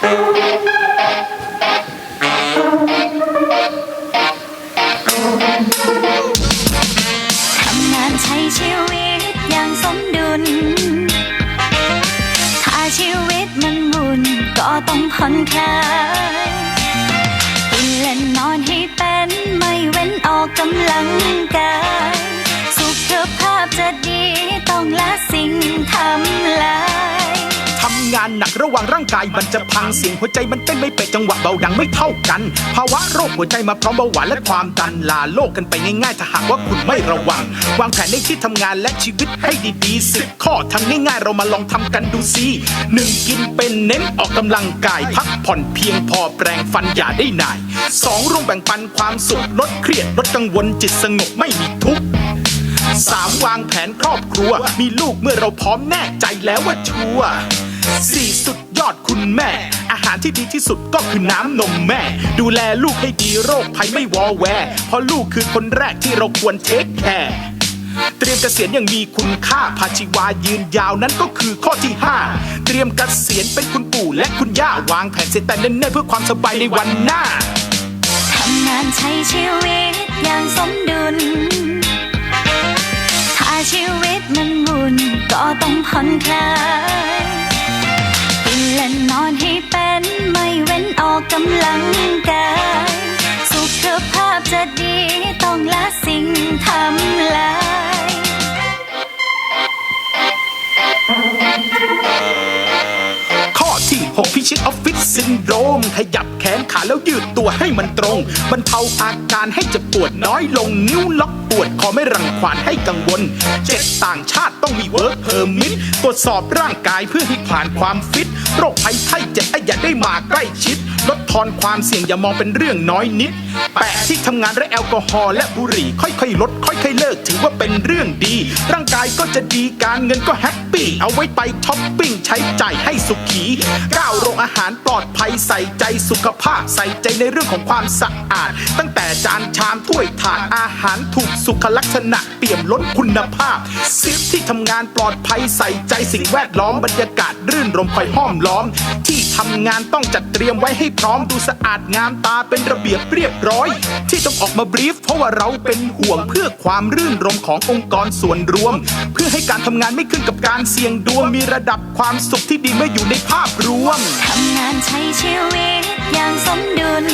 ทำงานใช้ชีวิตอย่างสมดุล ถ้าชีวิตมันหมุนก็ต้องผ่อนคลายกินและนอนให้เป็นไม่เว้นออกกำลังกาย ทำงานหนักระหว่างร่างกายมันจะพังเสียงหัวใจมันเต้นไม่เป็นจังหวะเบาดังไม่เท่ากัน ภาวะโรคหัวใจมาพร้อมเบาหวานและความดันลาโลกกันไปง่ายๆถ้าหากว่าคุณไม่ระวัง วางแผนในที่ทำงานและชีวิตให้ดีๆสิบข้อทำง่ายๆ เรามาลองทำกันดูสิหนึ่งกินเป็นเน้นออกกำลังกายพักผ่อนเพียงพอแปรงฟันอย่าได้นายสองร่วมแบ่งปันความสุขลดเครียดลดกังวลจิตสงบไม่มีทุกข์สามวางแผนครอบครัว มีลูกเมื่อเราพร้อมแน่ใจแล้วว่าชัวร์ สี่สุดยอดคุณแม่ อาหารที่ดีที่สุดก็คือน้ำนมแม่ ดูแลลูกให้ดีโรคภัยไม่วอแว เพราะลูกคือคนแรกที่เราควรเทคแคร์เตรียมเกษียณอย่างมีคุณค่าภาชีวายืนยาวนั้นก็คือข้อที่ 5 เตรียมเกษียณเป็นคุณปู่และคุณย่าวางแผนเสร็จแต่เนิ่นๆเพื่อความสบายในวันหน้าทำงานใช้ชีวิตอย่างสมดุล ถ้าชีวิตมันหมุนก็ต้องผ่อนคลาย และนอนให้เป็นไม่เว้นออกกำลังกาย สุขภาพจะดีต้องละสิ่งทำลาย ขยับแขนขาแล้วยืดตัวให้มันตรงบรรเทาอาการให้เจ็บปวดน้อยลงนิ้วล็อกปวดคอไม่รังควานให้กังวลเจ็ดต่างชาติต้องมีเวิร์กเพอร์มิทตรวจสอบร่างกายเพื่อให้ผ่านความฟิตโรคภัยไข้เจ็บอย่าได้มาใกล้ชิดลด ทอนความเสี่ยงอย่ามองเป็นเรื่องน้อยนิด แปะที่ทำงานและแอลกอฮอล์และบุหรี่ ค่อยๆ ลด ค่อยๆ เลิก ถือว่าเป็นเรื่องดี ร่างกายก็จะดีการเงินก็แฮปปี้ เอาไว้ไปช้อปปิ้งใช้จ่ายให้สุขีก้าวโรงอาหารปลอดภัยใส่ใจสุขภาพ ใส่ใจในเรื่องของความสะอาด ตั้งแต่จานชามถ้วยถาดอาหารถูกสุขลักษณะเปี่ยมล้นคุณภาพซิฟที่ทำงานปลอดภัยใส่ใจสิ่งแวดล้อมบรรยากาศรื่นรมคอยห้อมล้อมที่ำงานต้องจัดเตรียมไว้ให้พร้อมดูสะอาดงามตาเป็นระเบียบเรียบร้อย ที่ต้องออกมาบรีฟเพราะว่าเราเป็นห่วงเพื่อความรื่นรมขององค์กรส่วนรวม เพื่อให้การทำงานไม่ขึ้นกับการเสี่ยงดวงมีระดับความสุขที่ดีเมื่ออยู่ในภาพรวมทำงานใช้ชีวิตอย่างสมดุล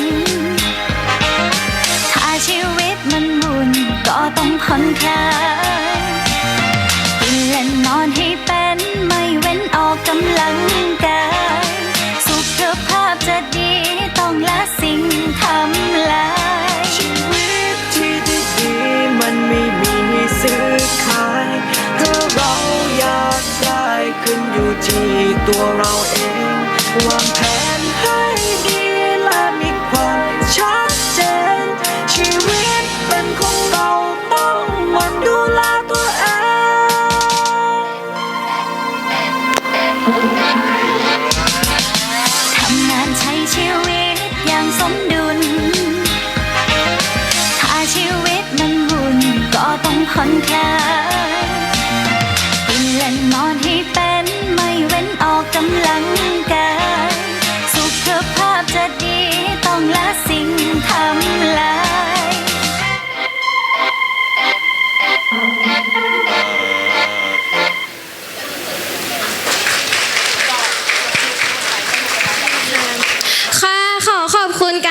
ถ้าชีวิตมันหมุนก็ต้องผ่อนคลาย ที่ตัวเราเองวางแผนให้ดีและมีความชัดเจน ชีวิตเป็นของเราต้องมันดูแลตัวเองทำงานใช้ชีวิตอย่างสมดุล ถ้าชีวิตมันวุ่นก็ต้องผ่อนคลาย